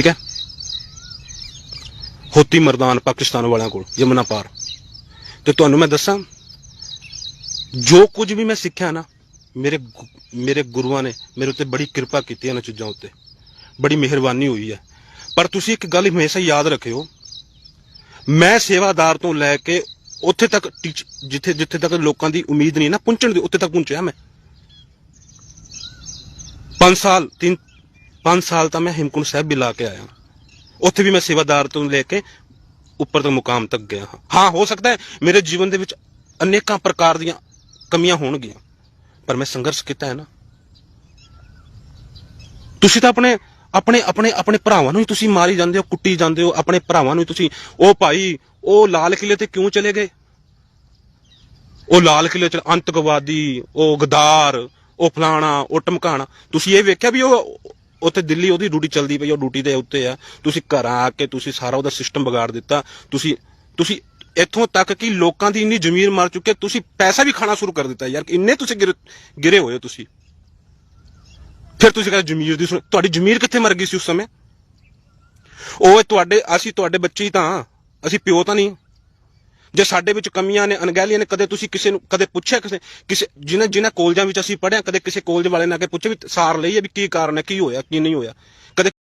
ਠੀਕ ਹੈ? ਹੋਤੀ ਮਰਦਾਨ ਪਾਕਿਸਤਾਨ ਵਾਲਿਆਂ ਕੋਲ, ਯਮਨਾ ਪਾਰ। ਤੇ ਤੁਹਾਨੂੰ ਮੈਂ ਦੱਸਾਂ, ਜੋ ਕੁਝ ਵੀ ਮੈਂ ਸਿੱਖਿਆ ਨਾ, ਮੇਰੇ ਮੇਰੇ ਗੁਰੂਆਂ ਨੇ ਮੇਰੇ ਉੱਤੇ ਬੜੀ ਕਿਰਪਾ ਕੀਤੀ ਇਹਨਾਂ ਚੀਜ਼ਾਂ ਉੱਤੇ। ਬੜੀ ਮਿਹਰਬਾਨੀ ਹੋਈ ਹੈ। ਪਰ ਤੁਸੀਂ ਇੱਕ ਗੱਲ ਹਮੇਸ਼ਾ ਯਾਦ ਰੱਖਿਓ, ਮੈਂ ਸੇਵਾਦਾਰ ਤੋਂ ਲੈ ਕੇ ਉੱਥੇ ਤੱਕ ਟੀਚ- ਜਿੱਥੇ ਜਿੱਥੇ ਤੱਕ ਲੋਕਾਂ ਦੀ ਉਮੀਦ ਨਹੀਂ ਨਾ, ਪਹੁੰਚਣ ਦੀ, ਉੱਥੇ ਤੱਕ ਪਹੁੰਚਿਆ ਮੈਂ। 5 ਸਾਲ 3 5 ਸਾਲ ਤਾਂ ਮੈਂ ਹਿਮਕੁੰਡ ਸਾਹਿਬ ਵੀ ਲਾ ਕੇ ਆਇਆ। ਉੱਥੇ ਵੀ ਮੈਂ ਸੇਵਾਦਾਰ ਤੋਂ ਲੈ ਕੇ ਉੱਪਰ ਤੱਕ ਮੁਕਾਮ ਤੱਕ ਗਿਆ ਹਾਂ। ਹਾਂ, ਹੋ ਸਕਦਾ ਹੈ ਮੇਰੇ ਜੀਵਨ ਦੇ ਵਿੱਚ ਅਨੇਕਾਂ ਪ੍ਰਕਾਰ ਦੀਆਂ ਕਮੀਆਂ ਹੋਣਗੀਆਂ, ਪਰ ਮੈਂ ਸੰਘਰਸ਼ ਕੀਤਾ ਹੈ ਨਾ। ਤੁਸੀਂ ਤਾਂ ਆਪਣੇ ਆਪਣੇ ਆਪਣੇ ਆਪਣੇ ਭਰਾਵਾਂ ਨੂੰ ਹੀ ਤੁਸੀਂ ਮਾਰੀ ਜਾਂਦੇ ਹੋ, ਕੁੱਟੀ ਜਾਂਦੇ ਹੋ, ਆਪਣੇ ਭਰਾਵਾਂ ਨੂੰ ਤੁਸੀਂ, ਉਹ ਭਾਈ, ਉਹ ਲਾਲ ਕਿਲੇ ਤੇ ਕਿਉਂ ਚਲੇ ਗਏ? ਉਹ ਲਾਲ ਕਿਲੇ ਚ ਅੰਤਕਵਾਦੀ, ਉਹ ਗਦਾਰ, ਉਹ ਫਲਾਣਾ, ਉਹ ਟਮਕਾਣਾ, ਤੁਸੀਂ ਇਹ ਵੇਖਿਆ ਵੀ ਉਹ ਉੱਥੇ ਦਿੱਲੀ ਉਹਦੀ ਡਿਊਟੀ ਚੱਲਦੀ ਪਈ, ਉਹ ਡਿਊਟੀ ਦੇ ਉੱਤੇ ਆ। ਤੁਸੀਂ ਘਰਾਂ ਆ ਕੇ ਤੁਸੀਂ ਸਾਰਾ ਉਹਦਾ ਸਿਸਟਮ ਵਿਗਾੜ ਦਿੱਤਾ। ਤੁਸੀਂ ਤੁਸੀਂ ਇੱਥੋਂ ਤੱਕ ਕਿ ਲੋਕਾਂ ਦੀ ਇੰਨੀ ਜ਼ਮੀਰ ਮਾਰ ਚੁੱਕੇ ਤੁਸੀਂ ਪੈਸਾ ਵੀ ਖਾਣਾ ਸ਼ੁਰੂ ਕਰ ਦਿੱਤਾ ਯਾਰ। ਇੰਨੇ ਤੁਸੀਂ ਗਿਰ- ਗਿਰੇ ਹੋਏ ਹੋ ਤੁਸੀਂ। ਫਿਰ ਤੁਸੀਂ ਕਹਿੰਦੇ ਜ਼ਮੀਰ ਦੀ ਸੁਣ- ਤੁਹਾਡੀ ਜ਼ਮੀਰ ਕਿੱਥੇ ਮਰ ਗਈ ਸੀ ਉਸ ਸਮੇਂ? ਉਹ ਤੁਹਾਡੇ, ਅਸੀਂ ਤੁਹਾਡੇ ਬੱਚੇ ਹੀ ਤਾਂ, ਅਸੀਂ ਪਿਓ ਤਾਂ ਨਹੀਂ। ਜੇ ਸਾਡੇ ਵਿੱਚ ਕਮੀਆਂ ਨੇ, ਅਣਗਹਿਲੀਆਂ ਨੇ, ਕਦੇ ਤੁਸੀਂ ਕਿਸੇ ਨੂੰ ਕਦੇ ਪੁੱਛਿਆ ਕਿਸੇ ਕਿਸੇ ਜਿਨ੍ਹਾਂ ਜਿਨ੍ਹਾਂ ਕਾਲਜਾਂ ਵਿੱਚ ਅਸੀਂ ਪੜ੍ਹਿਆ ਕਦੇ ਕਿਸੇ ਕਾਲਜ ਵਾਲੇ ਨੇ ਆ ਕੇ ਪੁੱਛਿਆ ਵੀ ਸਾਰ ਲਈਏ ਵੀ ਕੀ ਕਾਰਨ ਹੈ, ਕੀ ਹੋਇਆ, ਕੀ ਨਹੀਂ ਹੋਇਆ? ਕਦੇ